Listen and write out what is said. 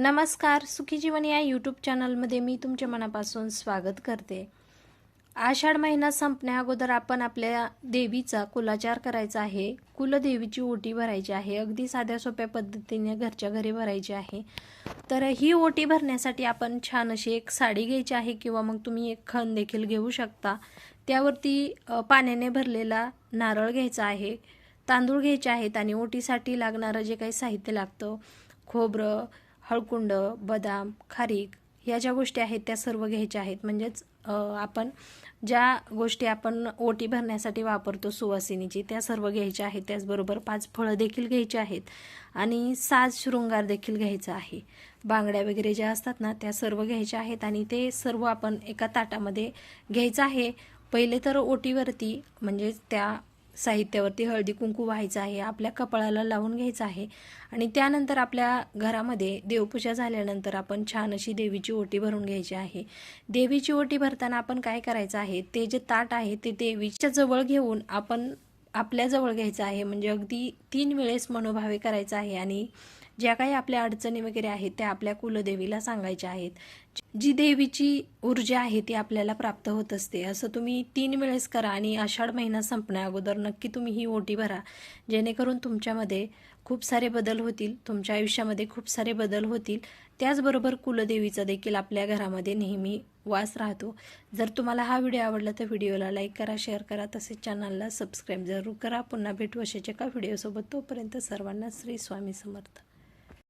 नमस्कार सुखी जीवन या यूट्यूब चॅनलमध्ये मी तुमच्या मनापासून स्वागत करते. आषाढ महिना संपण्या अगोदर आपण आपल्या देवीचा कुलाचार करायचा आहे. कुलदेवीची ओटी भरायची आहे. अगदी साध्या सोप्या पद्धतीने घरच्या घरी भरायची आहे. तर ही ओटी भरण्यासाठी आपण छान अशी एक साडी घ्यायची आहे किंवा मग तुम्ही एक खण देखील घेऊ शकता. त्यावरती पाण्याने भरलेला नारळ घ्यायचा आहे तांदूळ घ्यायचे आहेत आणि ओटीसाठी लागणारं जे काही साहित्य लागतं खोबरं हळकुंड बदाम खारीक ह्या ज्या गोष्टी आहेत त्या सर्व घ्यायच्या आहेत. म्हणजेच आपण ज्या गोष्टी आपण ओटी भरण्यासाठी वापरतो सुवासिनीची त्या सर्व घ्यायच्या आहेत. त्याचबरोबर पाच फळं देखील घ्यायची आहेत आणि साज शृंगार देखील घ्यायचा आहे. बांगड्या वगैरे ज्या असतात ना त्या सर्व घ्यायच्या आहेत आणि ते सर्व आपण एका ताटामध्ये घ्यायचं आहे. पहिले तर ओटीवरती म्हणजे त्या साहित्यावरती हळदी कुंकू व्हायचं आहे आपल्या कपाळाला लावून घ्यायचं आहे. आणि त्यानंतर आपल्या घरामध्ये देवपूजा झाल्यानंतर आपण छान अशी देवीची ओटी भरून घ्यायची आहे. देवीची ओटी भरताना आपण काय करायचं आहे ते जे ताट आहे ते देवीच्या जवळ घेऊन आपण आपल्याजवळ घ्यायचं आहे. म्हणजे अगदी तीन वेळेस मनोभावे करायचं आहे आणि ज्या काही आपल्या अडचणी वगैरे आहेत त्या आपल्या कुलदेवीला सांगायच्या आहेत. जी देवीची ऊर्जा आहे ती आपल्याला प्राप्त होत असते. असं तुम्ही तीन वेळेस करा आणि आषाढ महिना संपण्या अगोदर नक्की तुम्ही ही ओटी भरा. जेणेकरून तुमच्यामध्ये खूप सारे बदल होतील तुमच्या आयुष्यामध्ये खूप सारे बदल होतील. त्याचबरोबर कुलदेवीचा देखील आपल्या घरामध्ये नेहमी वास राहतो. जर तुम्हाला हा व्हिडिओ आवडला तर व्हिडिओला लाईक करा शेअर करा तसेच चॅनलला सबस्क्राईब जरूर करा. पुन्हा भेटू अशाच्या एका व्हिडिओसोबत. तोपर्यंत सर्वांना श्री स्वामी समर्थ.